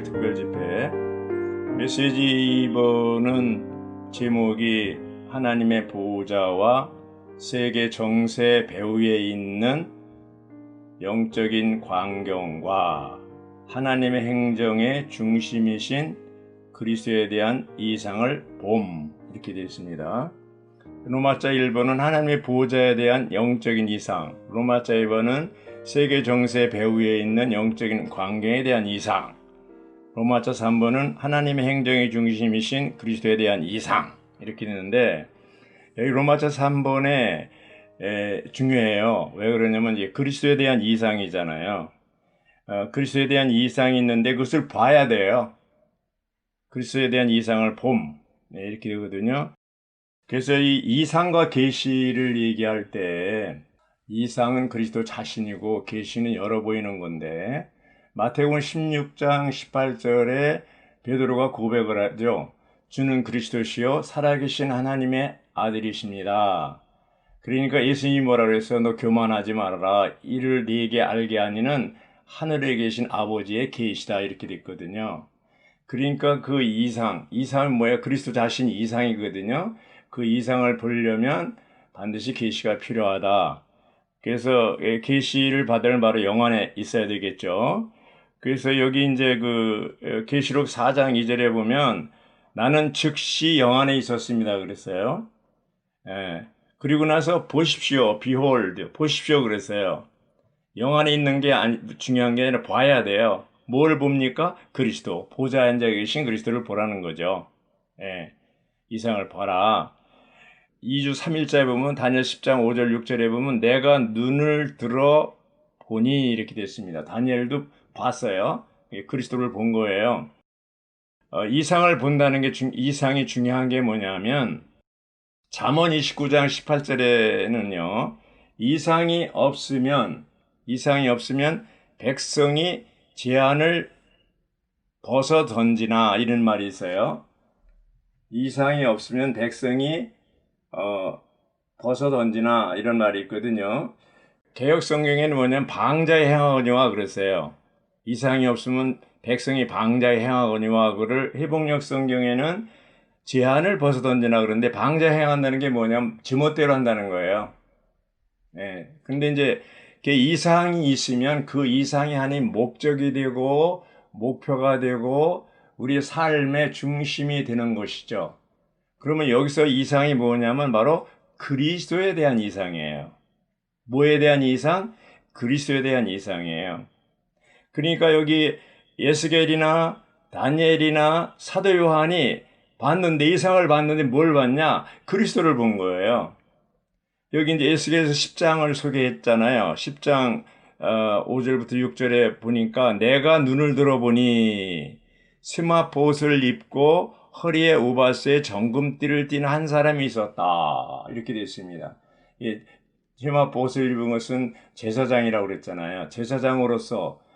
현충일 특별 집회. 메시지 2번은 제목이 하나님의 보호자와 세계 정세 배후에 있는 영적인 광경과 하나님의 행정의 중심이신 그리스도에 대한 이상을 봄. 이렇게 되어 있습니다. 로마자 1번은 하나님의 보호자에 대한 영적인 이상, 로마자 2번은 세계 정세 배후에 있는 영적인 광경에 대한 이상, 로마자 3번은 하나님의 행정의 중심이신 그리스도에 대한 이상 이렇게 되는데 여기 로마자 3번에 에, 중요해요. 왜 그러냐면 이제 그리스도에 대한 이상이잖아요. 어, 그리스도에 대한 이상이 있는데 그것을 봐야 돼요. 그리스도에 대한 이상을 봄 네, 이렇게 되거든요. 그래서 이 이상과 계시를 얘기할 때 이상은 그리스도 자신이고 계시는 열어 보이는 건데 마태복음 16장 18절에 베드로가 고백을 하죠. 주는 그리스도시요 살아계신 하나님의 아들이십니다. 그러니까 예수님이 뭐라 그랬어요? 너 교만하지 말아라. 이를 네게 알게 하니는 하늘에 계신 아버지의 계시다 이렇게 됐거든요. 그러니까 그 이상, 이상은 뭐야? 그리스도 자신 이상이거든요. 그 이상을 보려면 반드시 계시가 필요하다. 그래서 예, 계시를 받을 바로 영안에 있어야 되겠죠. 그래서 여기 이제 그 어, 계시록 4장 2절에 보면 나는 즉시 영안에 있었습니다 그랬어요. 예. 그리고 나서 보십시오, behold, 보십시오 그랬어요. 영안에 있는 게 아니, 중요한 게 아니라 봐야 돼요. 뭘 봅니까? 그리스도, 보좌 앉아 계신 그리스도를 보라는 거죠. 예. 이상을 봐라. 2주 3일자에 보면 다니엘 10장 5절 6절에 보면 내가 눈을 들어 보니 이렇게 됐습니다. 다니엘도 봤어요. 그리스도를 본 거예요. 어, 이상을 본다는 게 중, 이상이 중요한 게 뭐냐면 잠언 29장 18절에는요. 이상이 없으면 이상이 없으면 백성이 제한을 벗어 던지나 이런 말이 있어요. 이상이 없으면 백성이 어, 벗어 던지나 이런 말이 있거든요. 개혁 성경에는 뭐냐면 방자에 행하거니와 그랬어요. 이상이 없으면 백성이 방자에 행하거니와 그를 회복력 성경에는 제한을 벗어 던지나 그러는데 방자에 행한다는 게 뭐냐면 지멋대로 한다는 거예요. 예. 근데 이제 이상이 있으면 그 이상이 하나님 목적이 되고 목표가 되고 우리 삶의 중심이 되는 것이죠. 그러면 여기서 이상이 뭐냐면 바로 그리스도에 대한 이상이에요. 뭐에 대한 이상? 그리스도에 대한 이상이에요. 그러니까 여기 예스겔이나 다니엘이나 사도 요한이 봤는데 이상을 봤는데 뭘 봤냐? 그리스도를 본 거예요. 여기 이제 예스겔에서 10장을 소개했잖아요. 10장 어, 5절부터 6절에 보니까 내가 눈을 들어보니 스마포옷을 입고 허리에 우바스에 정금띠를 띤 한 사람이 있었다. 이렇게 되어 있습니다. 예, 스마포옷을 입은 것은 제사장이라고 그랬잖아요. 제사장으로서 어,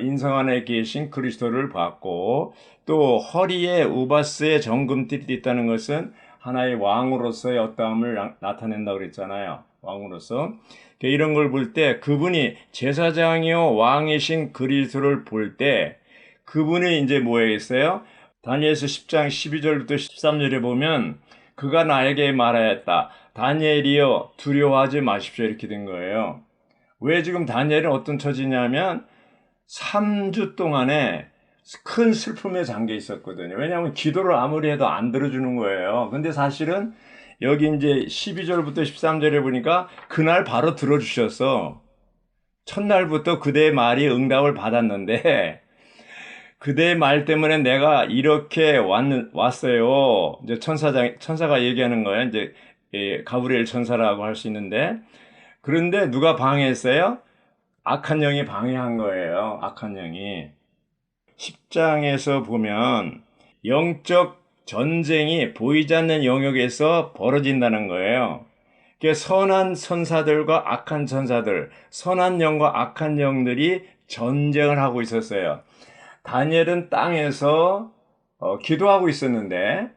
인성 안에 계신 그리스도를 봤고 또 허리에 우바스에 정금띠이 있다는 것은 하나의 왕으로서의 어떠함을 나타낸다고 그랬잖아요. 왕으로서. 그러니까 이런 걸 볼 때 그분이 제사장이요 왕이신 그리스도를 볼 때 그분이 이제 뭐였어요? 다니엘서 10장 12절부터 13절에 보면 그가 나에게 말하였다. 다니엘이여 두려워하지 마십시오. 이렇게 된 거예요. 왜 지금 다니엘은 어떤 처지냐면 3주 동안에 큰 슬픔에 잠겨 있었거든요. 왜냐하면 기도를 아무리 해도 안 들어주는 거예요. 근데 사실은 여기 이제 12절부터 13절에 보니까 그날 바로 들어주셨어. 첫날부터 그대의 말이 응답을 받았는데 그대의 말 때문에 내가 이렇게 왔, 왔어요. 이제 천사장, 천사가 얘기하는 거예요. 이제 예, 가브리엘 천사라고 할 수 있는데 그런데 누가 방해했어요? 악한 영이 방해한 거예요. 악한 영이. 10장에서 보면 영적 전쟁이 보이지 않는 영역에서 벌어진다는 거예요. 선한 선사들과 악한 선사들, 선한 영과 악한 영들이 전쟁을 하고 있었어요. 다니엘은 땅에서 어, 기도하고 있었는데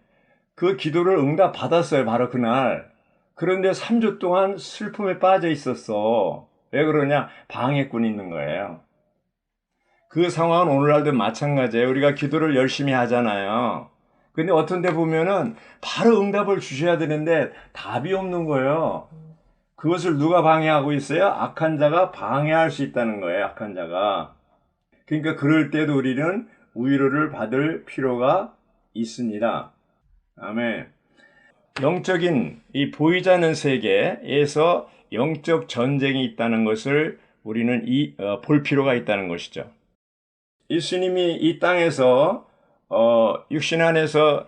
그 기도를 응답 받았어요. 바로 그날. 그런데 3주 동안 슬픔에 빠져 있었어. 왜 그러냐? 방해꾼이 있는 거예요. 그 상황은 오늘날도 마찬가지예요. 우리가 기도를 열심히 하잖아요. 근데 어떤 데 보면은 바로 응답을 주셔야 되는데 답이 없는 거예요. 그것을 누가 방해하고 있어요? 악한 자가 방해할 수 있다는 거예요. 악한 자가. 그러니까 그럴 때도 우리는 위로를 받을 필요가 있습니다. 아멘. 영적인 이 보이지 않는 세계에서 영적 전쟁이 있다는 것을 우리는 이, 어, 볼 필요가 있다는 것이죠. 예수님이 이 땅에서 어, 육신 안에서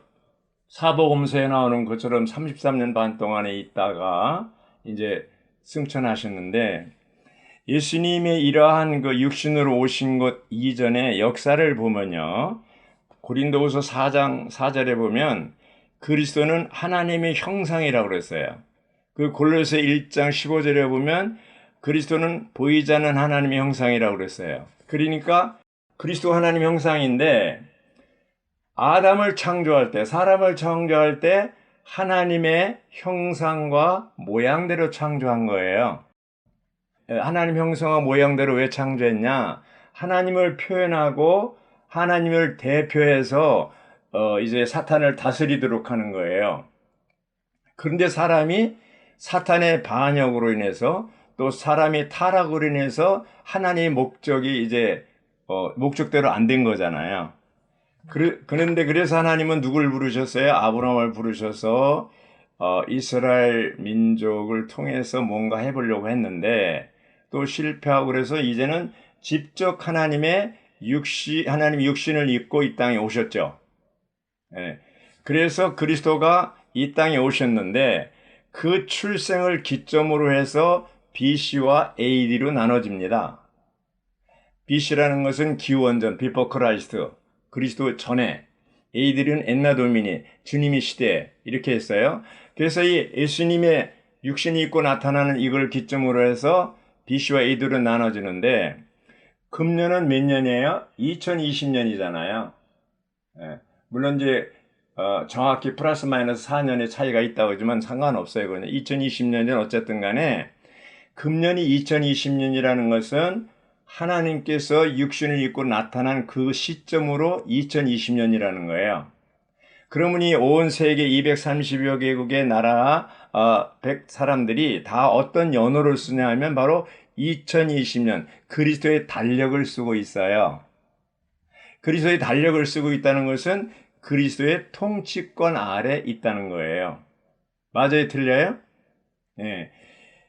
사복음서에 나오는 것처럼 33년 반 동안에 있다가 이제 승천하셨는데 예수님의 이러한 그 육신으로 오신 것 이전의 역사를 보면요. 고린도후서 4장 4절에 보면 그리스도는 하나님의 형상이라고 그랬어요. 그 골로새 1장 15절에 보면 그리스도는 보이지 않는 하나님의 형상이라고 그랬어요. 그러니까 그리스도 하나님 형상인데 아담을 창조할 때, 사람을 창조할 때 하나님의 형상과 모양대로 창조한 거예요. 하나님 형상과 모양대로 왜 창조했냐? 하나님을 표현하고 하나님을 대표해서 어 이제 사탄을 다스리도록 하는 거예요. 그런데 사람이 사탄의 반역으로 인해서 또 사람이 타락으로 인해서 하나님의 목적이 이제 어 목적대로 안 된 거잖아요. 그런데 그래서 하나님은 누굴 부르셨어요? 아브라함을 부르셔서 어, 이스라엘 민족을 통해서 뭔가 해보려고 했는데 또 실패하고 그래서 이제는 직접 하나님의 육신 하나님 육신을 입고 이 땅에 오셨죠. 예. 그래서 그리스도가 이 땅에 오셨는데 그 출생을 기점으로 해서 BC와 AD로 나눠집니다. BC라는 것은 기원전, 비포 크라이스트, 그리스도 전에 에이들은 엔나 도미니 주님의 시대 이렇게 했어요. 그래서 이 예수님의 육신이 있고 나타나는 이걸 기점으로 해서 BC와 에이들로 나눠지는데 금년은 몇 년이에요? 2020년이잖아요. 예, 물론 이제 어, 정확히 플러스 마이너스 4년의 차이가 있다고 하지만 상관없어요. 그냥 2020년은 어쨌든 간에 금년이 2020년이라는 것은 하나님께서 육신을 입고 나타난 그 시점으로 2020년이라는 거예요. 그러므니 온 세계 230여 개국의 나라 어, 100 사람들이 다 어떤 연호를 쓰냐 하면 바로 2020년 그리스도의 달력을 쓰고 있어요. 그리스도의 달력을 쓰고 있다는 것은 그리스도의 통치권 아래 있다는 거예요. 맞아요? 틀려요? 네.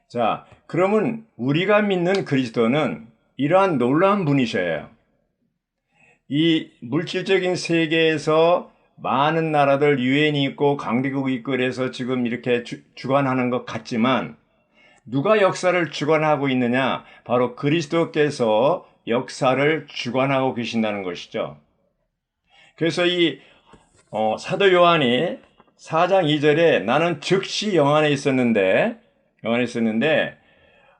자, 그러면 우리가 믿는 그리스도는 이러한 놀라운 분이셔요. 이 물질적인 세계에서 많은 나라들 유엔이 있고 강대국이 있고 그래서 지금 이렇게 주, 주관하는 것 같지만 누가 역사를 주관하고 있느냐? 바로 그리스도께서 역사를 주관하고 계신다는 것이죠. 그래서 이 어, 사도 요한이 4장 2절에 나는 즉시 영안에 있었는데 영안에 있었는데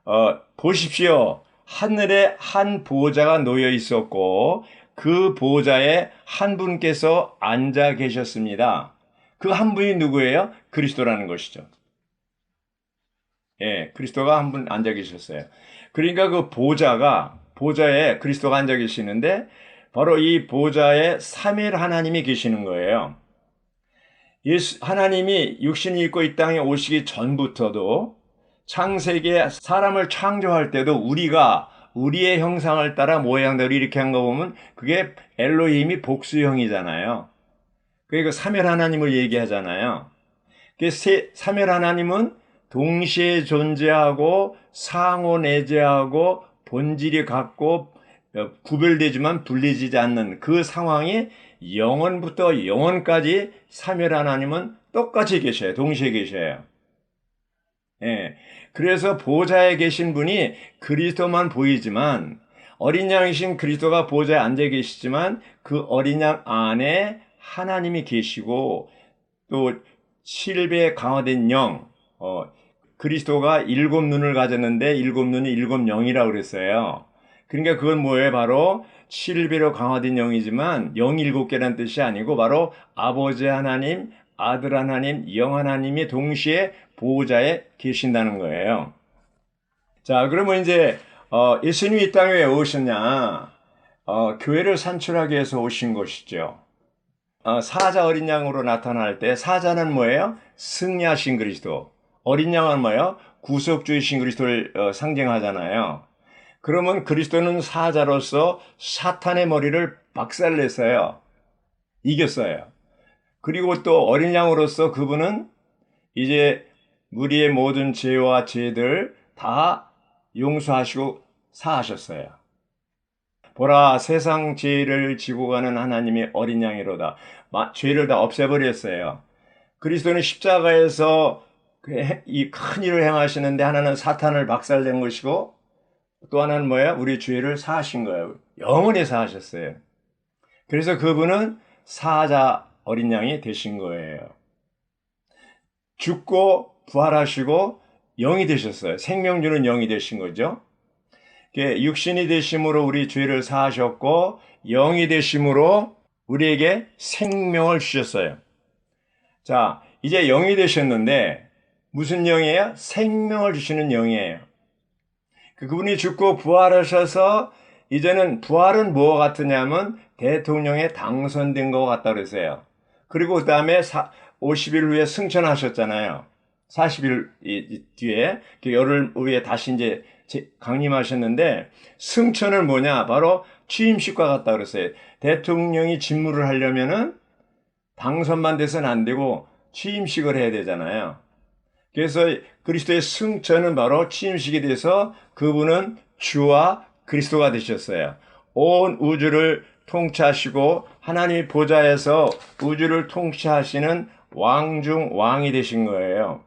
어, 보십시오. 하늘에 한 보호자가 놓여 있었고 그 보호자에 한 분께서 앉아 계셨습니다. 그 한 분이 누구예요? 그리스도라는 것이죠. 예, 그리스도가 한 분 앉아 계셨어요. 그러니까 그 보좌가 보좌에 그리스도가 앉아 계시는데 바로 이 보좌에 삼일 하나님이 계시는 거예요. 예수 하나님이 육신이 있고 이 땅에 오시기 전부터도 창세기에 사람을 창조할 때도 우리가 우리의 형상을 따라 모양대로 이렇게 한 거 보면 그게 엘로힘이 복수형이잖아요. 그러니까 삼일 하나님을 얘기하잖아요. 그 삼일 하나님은 동시에 존재하고 상호 내재하고 본질이 같고 어, 구별되지만 분리되지 않는 그 상황이 영원부터 영원까지 삼일 하나님은 똑같이 계셔요. 동시에 계셔요. 예. 그래서 보좌에 계신 분이 그리스도만 보이지만 어린 양이신 그리스도가 보좌에 앉아 계시지만 그 어린 양 안에 하나님이 계시고 또 실베 강화된 영, 어, 그리스도가 일곱 눈을 가졌는데 일곱 눈이 일곱 영이라고 그랬어요. 그러니까 그건 뭐예요? 바로 실베로 강화된 영이지만 영 일곱 개란 뜻이 아니고 바로 아버지 하나님, 아들 하나님, 영 하나님이 동시에 보호자에 계신다는 거예요. 자, 그러면 이제 어, 예수님이 이 땅에 왜 오셨냐? 어, 교회를 산출하기 위해서 오신 것이죠. 어, 사자 어린 양으로 나타날 때 사자는 뭐예요? 승리하신 그리스도. 어린 양은 뭐예요? 구속주이신 그리스도를 어, 상징하잖아요. 그러면 그리스도는 사자로서 사탄의 머리를 박살냈어요. 이겼어요. 그리고 또 어린 양으로서 그분은 이제 우리의 모든 죄와 죄들 다 용서하시고 사하셨어요. 보라 세상 죄를 지고 가는 하나님의 어린 양이로다. 죄를 다 없애버렸어요. 그리스도는 십자가에서 그 이큰 일을 행하시는데 하나는 사탄을 박살낸 것이고 또 하나는 뭐야? 우리 죄를 사하신 거예요. 영원히 사하셨어요. 그래서 그분은 사자 어린 양이 되신 거예요. 죽고 부활하시고 영이 되셨어요. 생명 주는 영이 되신 거죠. 육신이 되심으로 우리 죄를 사하셨고 영이 되심으로 우리에게 생명을 주셨어요. 자, 이제 영이 되셨는데 무슨 영이에요? 생명을 주시는 영이에요. 그 그분이 죽고 부활하셔서 이제는 부활은 뭐와 같으냐면 대통령에 당선된 것 같다 그랬어요. 그리고 그 다음에 50일 후에 승천하셨잖아요. 40일 뒤에 그 열흘 후에 다시 이제 강림하셨는데 승천은 뭐냐? 바로 취임식과 같다 그랬어요. 대통령이 직무를 하려면은 당선만 돼서는 안 되고 취임식을 해야 되잖아요. 그래서 그리스도의 승천은 바로 취임식이 돼서 그분은 주와 그리스도가 되셨어요. 온 우주를 통치하시고 하나님 보좌에서 우주를 통치하시는 왕 중 왕이 되신 거예요.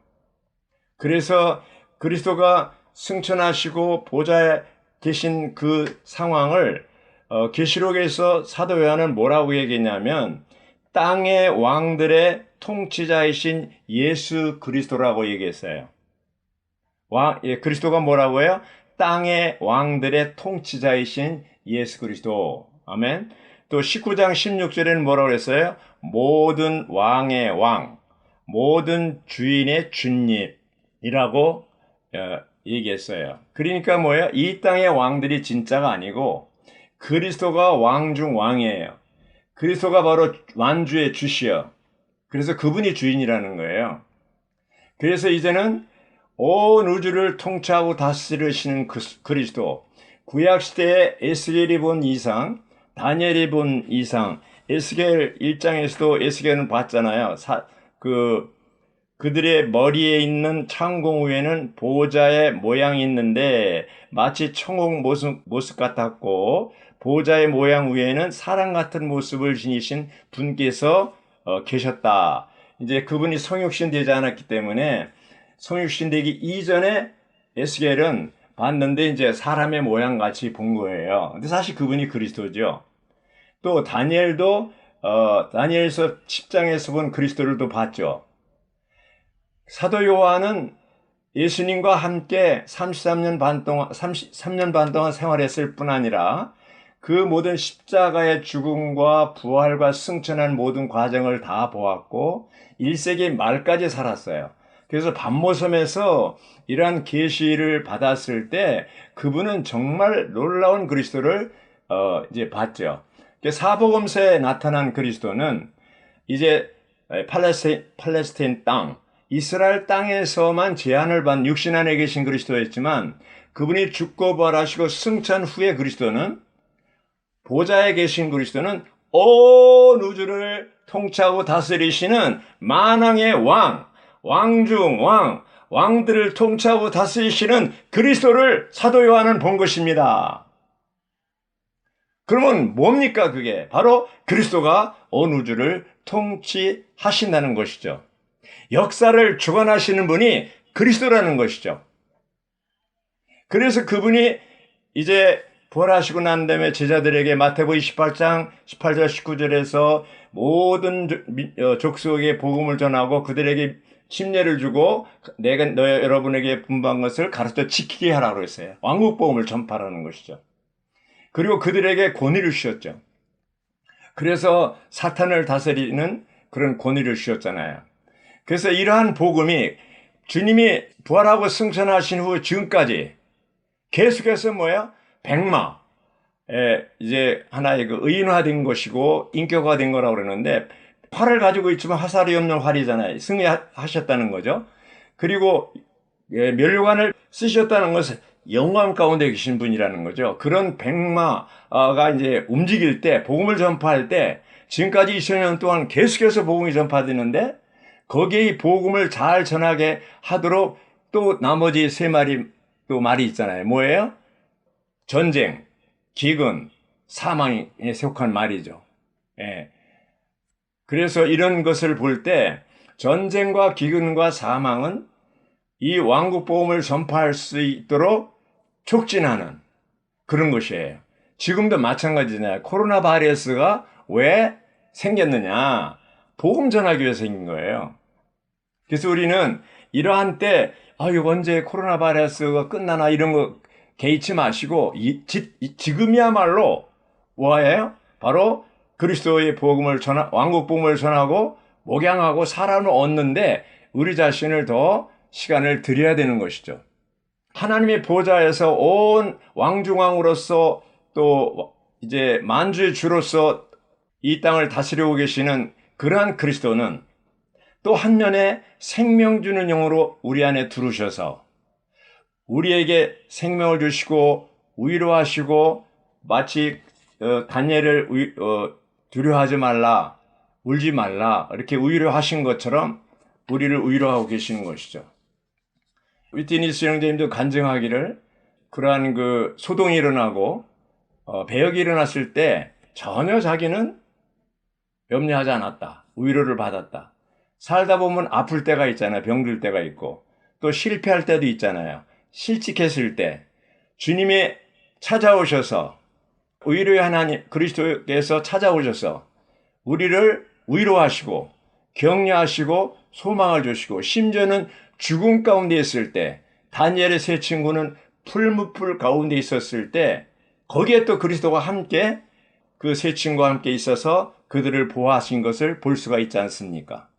그래서 그리스도가 승천하시고 보좌에 계신 그 상황을 어, 계시록에서 사도 요한은 뭐라고 얘기했냐면 땅의 왕들의 통치자이신 예수 그리스도라고 얘기했어요. 왕, 예, 그리스도가 뭐라고 해요? 땅의 왕들의 통치자이신 예수 그리스도. 아멘. 또 19장 16절에는 뭐라고 그랬어요? 모든 왕의 왕, 모든 주인의 주님이라고 어, 얘기했어요. 그러니까 뭐예요? 이 땅의 왕들이 진짜가 아니고 그리스도가 왕 중 왕이에요. 그리스도가 바로 완주의 주시여. 그래서 그분이 주인이라는 거예요. 그래서 이제는 온 우주를 통치하고 다스리시는 그, 그리스도. 구약시대에 에스겔이 본 이상, 다니엘이 본 이상, 에스겔 1장에서도 에스겔은 봤잖아요. 사, 그, 그들의 머리에 있는 창공 위에는 보호자의 모양이 있는데 마치 청홍 모습, 모습 같았고 보호자의 모양 위에는 사람 같은 모습을 지니신 분께서 어, 계셨다. 이제 그분이 성육신 되지 않았기 때문에 성육신 되기 이전에 에스겔은 봤는데 이제 사람의 모양 같이 본 거예요. 근데 사실 그분이 그리스도죠. 또 다니엘도 어, 다니엘서 10장에서 본 그리스도를 또 봤죠. 사도 요한은 예수님과 함께 33년 반 동안 33년 반 동안 생활했을 뿐 아니라 그 모든 십자가의 죽음과 부활과 승천한 모든 과정을 다 보았고 1세기 말까지 살았어요. 그래서 반모섬에서 이러한 계시를 받았을 때 그분은 정말 놀라운 그리스도를 어 이제 봤죠. 사복음서에 나타난 그리스도는 이제 팔레스틴, 팔레스틴 땅, 이스라엘 땅에서만 제한을 받은 육신 안에 계신 그리스도였지만 그분이 죽고 부활하시고 승천 후에 그리스도는 보좌에 계신 그리스도는 온 우주를 통치하고 다스리시는 만왕의 왕, 왕중 왕, 왕들을 통치하고 다스리시는 그리스도를 사도 요한은 본 것입니다. 그러면 뭡니까 그게? 바로 그리스도가 온 우주를 통치하신다는 것이죠. 역사를 주관하시는 분이 그리스도라는 것이죠. 그래서 그분이 이제 부활하시고 난 다음에 제자들에게 마태복음 18장 18절 19절에서 모든 어, 족속에게 복음을 전하고 그들에게 침례를 주고 내가 너 여러분에게 분부한 것을 가르쳐 지키게 하라고 했어요. 왕국 복음을 전파하는 것이죠. 그리고 그들에게 권위를 주셨죠. 그래서 사탄을 다스리는 그런 권위를 주셨잖아요. 그래서 이러한 복음이 주님이 부활하고 승천하신 후 지금까지 계속해서 뭐야? 백마, 에, 이제 하나의 그 의인화된 것이고 인격화된 거라고 그러는데 활을 가지고 있지만 화살이 없는 활이잖아요. 승리하셨다는 거죠. 그리고 예, 멸관을 쓰셨다는 것은 영광 가운데 계신 분이라는 거죠. 그런 백마가 이제 움직일 때, 복음을 전파할 때, 지금까지 2000년 동안 계속해서 복음이 전파되는데, 거기에 이 복음을 잘 전하게 하도록 또 나머지 세 마리 또 말이 있잖아요. 뭐예요? 전쟁, 기근, 사망에 속한 말이죠. 예. 그래서 이런 것을 볼 때 전쟁과 기근과 사망은 이 왕국 복음을 전파할 수 있도록 촉진하는 그런 것이에요. 지금도 마찬가지잖아요. 코로나 바이러스가 왜 생겼느냐? 복음 전하기 위해서 생긴 거예요. 그래서 우리는 이러한 때, 아, 이 언제 코로나 바이러스가 끝나나 이런 거 개의치 마시고, 이, 지, 지금이야말로 뭐예요? 바로 그리스도의 복음을 전하, 왕국 복음을 전하고 목양하고 사람을 얻는데 우리 자신을 더 시간을 들여야 되는 것이죠. 하나님의 보좌에서 온 왕중왕으로서 또 이제 만주의 주로서 이 땅을 다스리고 계시는 그러한 그리스도는 또 한면에 생명 주는 영으로 우리 안에 들으셔서 우리에게 생명을 주시고 위로하시고 마치 어, 다니엘을 어, 두려워하지 말라 울지 말라 이렇게 위로하신 것처럼 우리를 위로하고 계시는 것이죠. 위티니스 형제님도 간증하기를 그러한 그 소동이 일어나고 어, 배역이 일어났을 때 전혀 자기는 염려하지 않았다. 위로를 받았다. 살다 보면 아플 때가 있잖아요. 병들 때가 있고 또 실패할 때도 있잖아요. 실직했을 때 주님이 찾아오셔서 위로의 하나님 그리스도께서 찾아오셔서 우리를 위로하시고 격려하시고 소망을 주시고 심지어는 죽음 가운데 있을 때 다니엘의 세 친구는 풀무풀 가운데 있었을 때 거기에 또 그리스도가 함께 그 세 친구와 함께 있어서 그들을 보호하신 것을 볼 수가 있지 않습니까?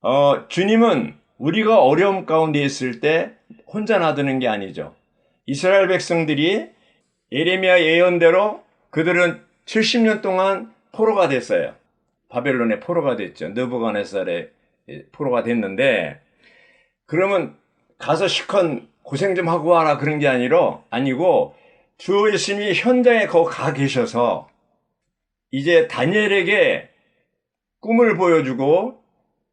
어, 주님은 우리가 어려움 가운데 있을 때 혼자 놔두는 게 아니죠. 이스라엘 백성들이 예레미야 예언대로 그들은 70년 동안 포로가 됐어요. 바벨론의 포로가 됐죠. 느부갓네살의 포로가 됐는데 그러면 가서 시컨 고생 좀 하고 와라 그런 게 아니라 아니고 주 예수님이 현장에 거 가 계셔서 이제 다니엘에게 꿈을 보여주고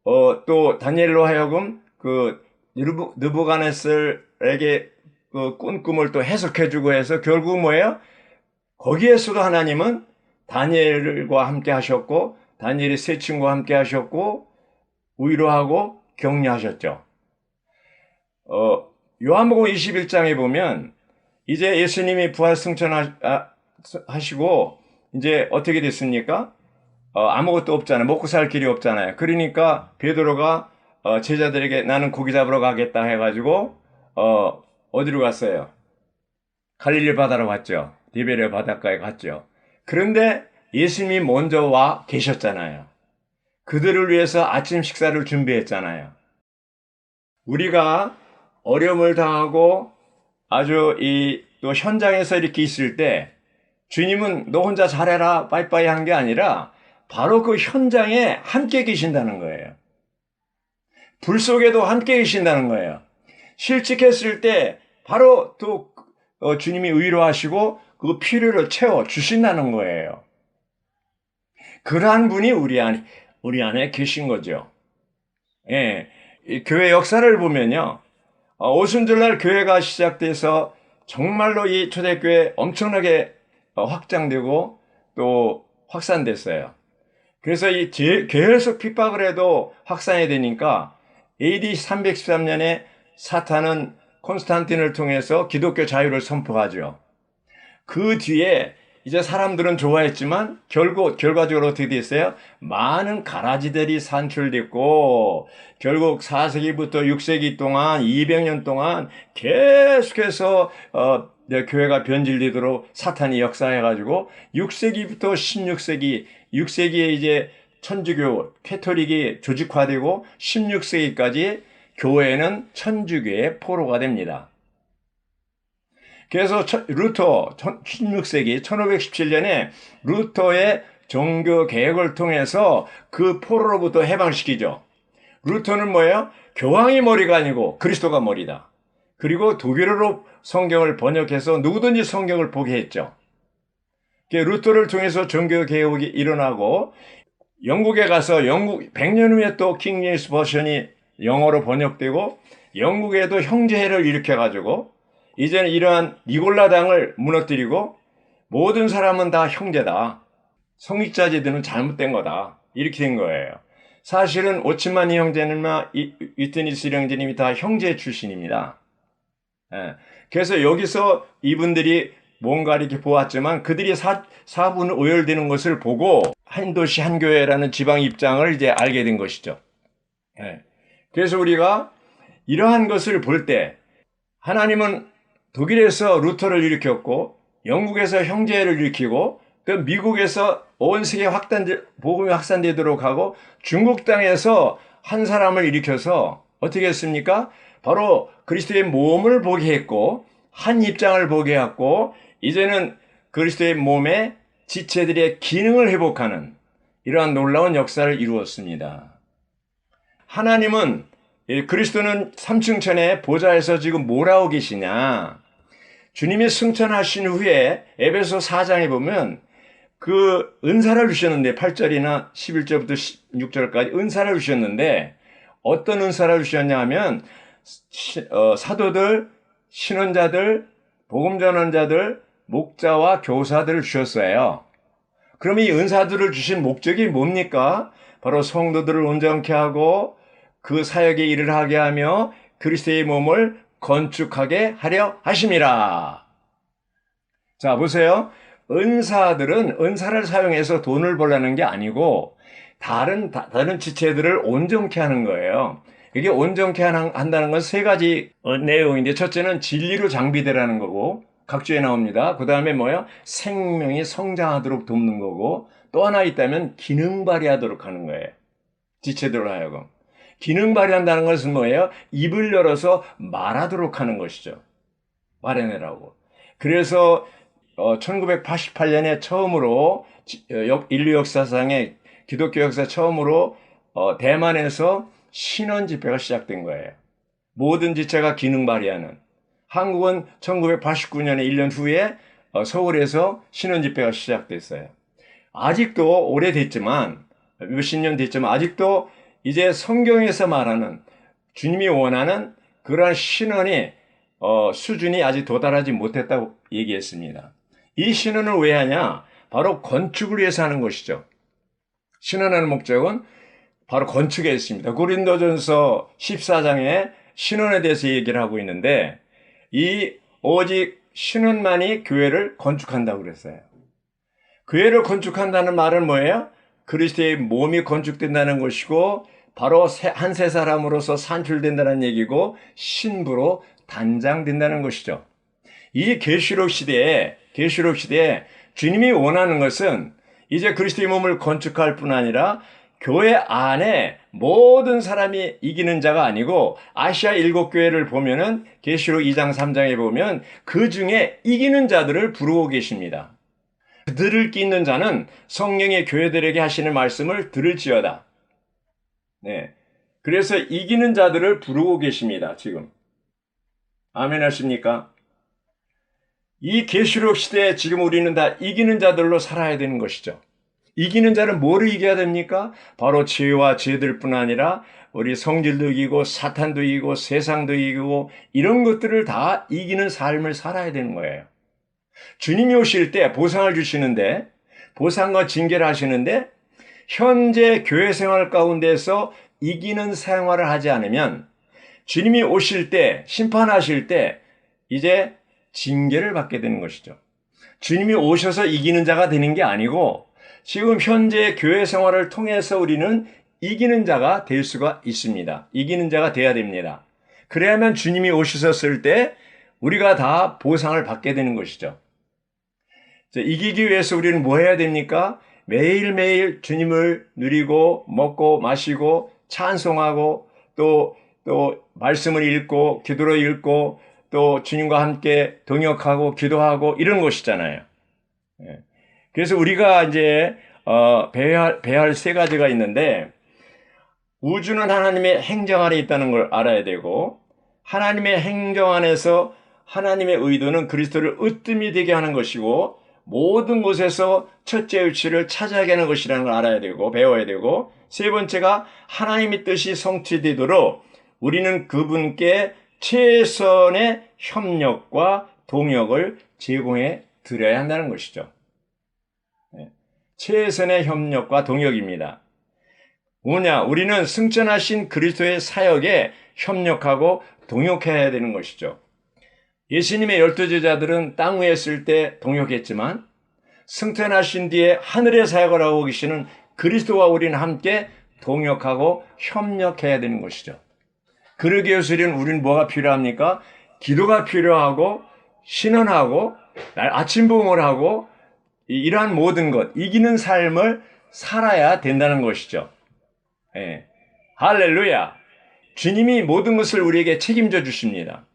어, 또 다니엘로 하여금 그 느부, 느부갓네살에게 그 꿈꿈을 또 해석해주고 해서 결국 뭐예요? 거기에서도 하나님은 다니엘과 함께 하셨고 다니엘의 세 친구와 함께 하셨고 위로하고 격려하셨죠. 어, 요한복음 21장에 보면 이제 예수님이 부활 승천하시고 이제 어떻게 됐습니까? 어, 아무것도 없잖아요. 먹고 살 길이 없잖아요. 그러니까 베드로가 어, 제자들에게 나는 고기 잡으러 가겠다 해가지고 어, 어디로 갔어요? 갈릴리 바다로 갔죠. 디베레 바닷가에 갔죠. 그런데 예수님이 먼저 와 계셨잖아요. 그들을 위해서 아침 식사를 준비했잖아요. 우리가 어려움을 당하고 아주 이 또 현장에서 이렇게 있을 때 주님은 너 혼자 잘해라 빠이빠이 한 게 아니라 바로 그 현장에 함께 계신다는 거예요. 불 속에도 함께 계신다는 거예요. 실직했을 때 바로 또 어, 주님이 위로하시고 그 필요를 채워 주신다는 거예요. 그러한 분이 우리 안에 우리 안에 계신 거죠. 예. 교회 역사를 보면요. 어, 오순절날 교회가 시작돼서 정말로 이 초대교회 엄청나게 어, 확장되고 또 확산됐어요. 그래서 이 계속 핍박을 해도 확산이 되니까 AD 313년에 사탄은 콘스탄틴을 통해서 기독교 자유를 선포하죠. 그 뒤에 이제 사람들은 좋아했지만 결국 결과적으로 어떻게 됐어요? 많은 가라지들이 산출됐고 결국 4세기부터 6세기 동안 200년 동안 계속해서 어, 교회가 변질되도록 사탄이 역사해가지고 6세기부터 16세기 6세기에 이제 천주교 캐토릭이 조직화되고 16세기까지 교회는 천주교의 포로가 됩니다. 그래서 천- 루터 16세기 1517년에 루터의 종교 개혁을 통해서 그 포로로부터 해방시키죠. 루터는 뭐예요? 교황이 머리가 아니고 그리스도가 머리다. 그리고 독일어로 성경을 번역해서 누구든지 성경을 보게 했죠. 그 루터를 통해서 종교 개혁이 일어나고 영국에 가서 영국 100년 후에 또 킹제임스 버전이 영어로 번역되고 영국에도 형제회를 일으켜 가지고 이제는 이러한 니골라당을 무너뜨리고 모든 사람은 다 형제다. 성직자제들은 잘못된 거다. 이렇게 된 거예요. 사실은 오치마니 형제는나 위트니스 형제님이 다 형제 출신입니다. 예. 그래서 여기서 이분들이 뭔가 이렇게 보았지만 그들이 사, 사분 오열되는 것을 보고 한 도시 한 교회라는 지방 입장을 이제 알게 된 것이죠. 예. 그래서 우리가 이러한 것을 볼 때 하나님은 독일에서 루터를 일으켰고 영국에서 형제를 일으키고 또 미국에서 온 세계 확단 복음이 확산되도록 하고 중국 땅에서 한 사람을 일으켜서 어떻게 했습니까? 바로 그리스도의 몸을 보게 했고 한 입장을 보게 했고 이제는 그리스도의 몸의 지체들의 기능을 회복하는 이러한 놀라운 역사를 이루었습니다. 하나님은 이 그리스도는 삼층천의 보좌에서 지금 뭐라고 계시냐? 주님이 승천하신 후에 에베소 4장에 보면 그 은사를 주셨는데 8절이나 11절부터 16절까지 은사를 주셨는데 어떤 은사를 주셨냐 하면 시- 어, 사도들, 신원자들, 복음 전환자들, 목자와 교사들을 주셨어요. 그럼 이 은사들을 주신 목적이 뭡니까? 바로 성도들을 온전케 하고 그 사역에 일을 하게 하며 그리스도의 몸을 건축하게 하려 하심이라. 자, 보세요. 은사들은 은사를 사용해서 돈을 벌라는 게 아니고 다른 다, 른 지체들을 온전케 하는 거예요. 이게 온전케 한다는 건 세 가지 어, 내용인데 첫째는 진리로 장비되라는 거고 각주에 나옵니다. 그 다음에 뭐예요? 생명이 성장하도록 돕는 거고 또 하나 있다면 기능 발휘하도록 하는 거예요. 지체들로 하여금. 기능 발휘한다는 것은 뭐예요? 입을 열어서 말하도록 하는 것이죠. 말해내라고. 그래서 1988년에 처음으로 지- 어, 역- 인류 역사상에 기독교 역사 처음으로 어, 대만에서 신원 집회가 시작된 거예요. 모든 지체가 기능 발휘하는. 한국은 1989년에 1년 후에 어, 서울에서 신원 집회가 시작됐어요. 아직도 오래됐지만 몇십 년 됐지만 아직도 이제 성경에서 말하는 주님이 원하는 그러한 신원이 어, 수준이 아직 도달하지 못했다고 얘기했습니다. 이 신원을 왜 하냐? 바로 건축을 위해서 하는 것이죠. 신원하는 목적은 바로 건축에 있습니다. 고린도전서 14장에 신원에 대해서 얘기를 하고 있는데 이 오직 신원만이 교회를 건축한다고 그랬어요. 교회를 건축한다는 말은 뭐예요? 그리스도의 몸이 건축된다는 것이고 바로 한 세 사람으로서 산출된다는 얘기고 신부로 단장된다는 것이죠. 이 계시록 시대에 계시록 시대에 주님이 원하는 것은 이제 그리스도의 몸을 건축할 뿐 아니라 교회 안에 모든 사람이 이기는 자가 아니고 아시아 일곱 교회를 보면은 계시록 2장 3장에 보면 그 중에 이기는 자들을 부르고 계십니다. 그들을 끼는 자는 성령의 교회들에게 하시는 말씀을 들을지어다. 네. 그래서 이기는 자들을 부르고 계십니다. 지금. 아멘 하십니까? 이 계시록 시대에 지금 우리는 다 이기는 자들로 살아야 되는 것이죠. 이기는 자는 뭐를 이겨야 됩니까? 바로 죄와 죄들 뿐 아니라 우리 성질도 이기고 사탄도 이기고 세상도 이기고 이런 것들을 다 이기는 삶을 살아야 되는 거예요. 주님이 오실 때 보상을 주시는데 보상과 징계를 하시는데 현재 교회 생활 가운데서 이기는 생활을 하지 않으면 주님이 오실 때 심판하실 때 이제 징계를 받게 되는 것이죠. 주님이 오셔서 이기는 자가 되는 게 아니고 지금 현재 교회 생활을 통해서 우리는 이기는 자가 될 수가 있습니다. 이기는 자가 돼야 됩니다. 그래야만 주님이 오셨을 때 우리가 다 보상을 받게 되는 것이죠. 이기기 위해서 우리는 뭐 해야 됩니까? 매일매일 주님을 누리고 먹고 마시고 찬송하고 또, 또 말씀을 읽고 기도로 읽고 또 주님과 함께 동역하고 기도하고 이런 것이잖아요. 예. 그래서 우리가 이제 어, 배할, 배할 세 가지가 있는데 우주는 하나님의 행정 안에 있다는 걸 알아야 되고 하나님의 행정 안에서 하나님의 의도는 그리스도를 으뜸이 되게 하는 것이고 모든 곳에서 첫째 위치를 차지하게 하는 것이라는 걸 알아야 되고 배워야 되고 세 번째가 하나님의 뜻이 성취되도록 우리는 그분께 최선의 협력과 동역을 제공해 드려야 한다는 것이죠. 네. 최선의 협력과 동역입니다. 뭐냐? 우리는 승천하신 그리스도의 사역에 협력하고 동역해야 되는 것이죠. 예수님의 열두 제자들은 땅 위에 있을 때 동역했지만 승천하신 뒤에 하늘의 사역을 하고 계시는 그리스도와 우리는 함께 동역하고 협력해야 되는 것이죠. 그러기 위해서는 우리는 뭐가 필요합니까? 기도가 필요하고 신원하고 아침 부흥을 하고 이러한 모든 것 이기는 삶을 살아야 된다는 것이죠. 예. 할렐루야. 주님이 모든 것을 우리에게 책임져 주십니다.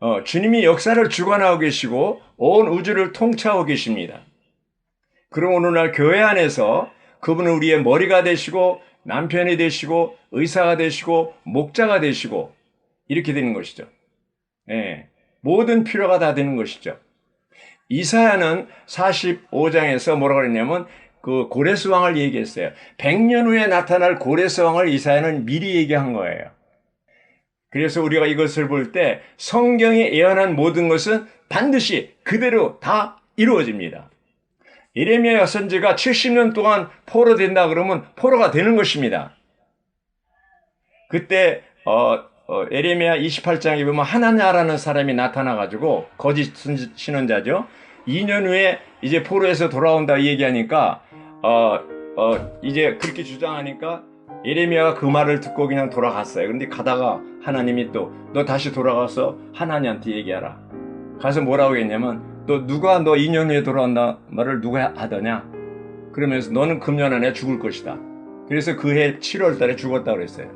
어, 주님이 역사를 주관하고 계시고 온 우주를 통치하고 계십니다. 그럼 오늘날 교회 안에서 그분은 우리의 머리가 되시고 남편이 되시고 의사가 되시고 목자가 되시고 이렇게 되는 것이죠. 예, 모든 필요가 다 되는 것이죠. 이사야는 45장에서 뭐라고 그랬냐면 그 고레스 왕을 얘기했어요. 100년 후에 나타날 고레스 왕을 이사야는 미리 얘기한 거예요. 그래서 우리가 이것을 볼 때 성경이 예언한 모든 것은 반드시 그대로 다 이루어집니다. 예레미야 선지가 70년 동안 포로 된다 그러면 포로가 되는 것입니다. 그때 어, 어, 에레미야 28장에 보면 하나냐라는 사람이 나타나가지고 거짓 신원자죠. 2년 후에 이제 포로에서 돌아온다 얘기하니까 어, 어, 이제 그렇게 주장하니까 예레미야가 그 말을 듣고 그냥 돌아갔어요. 그런데 가다가 하나님이 또 너 다시 돌아가서 하나님한테 얘기하라. 가서 뭐라고 했냐면 너 누가 너 2년 후에 돌아온다 말을 누가 하더냐? 그러면서 너는 금년 안에 죽을 것이다. 그래서 그 해 7월 달에 죽었다 그랬어요.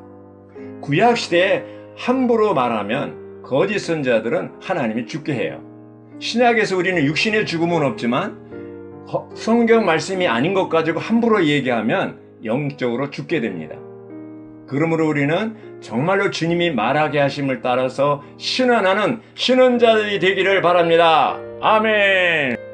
구약 시대에 함부로 말하면 거짓 선자들은 하나님이 죽게 해요. 신약에서 우리는 육신의 죽음은 없지만 성경 말씀이 아닌 것 가지고 함부로 얘기하면 영적으로 죽게 됩니다. 그러므로 우리는 정말로 주님이 말하게 하심을 따라서 신원하는 신원자들이 되기를 바랍니다. 아멘.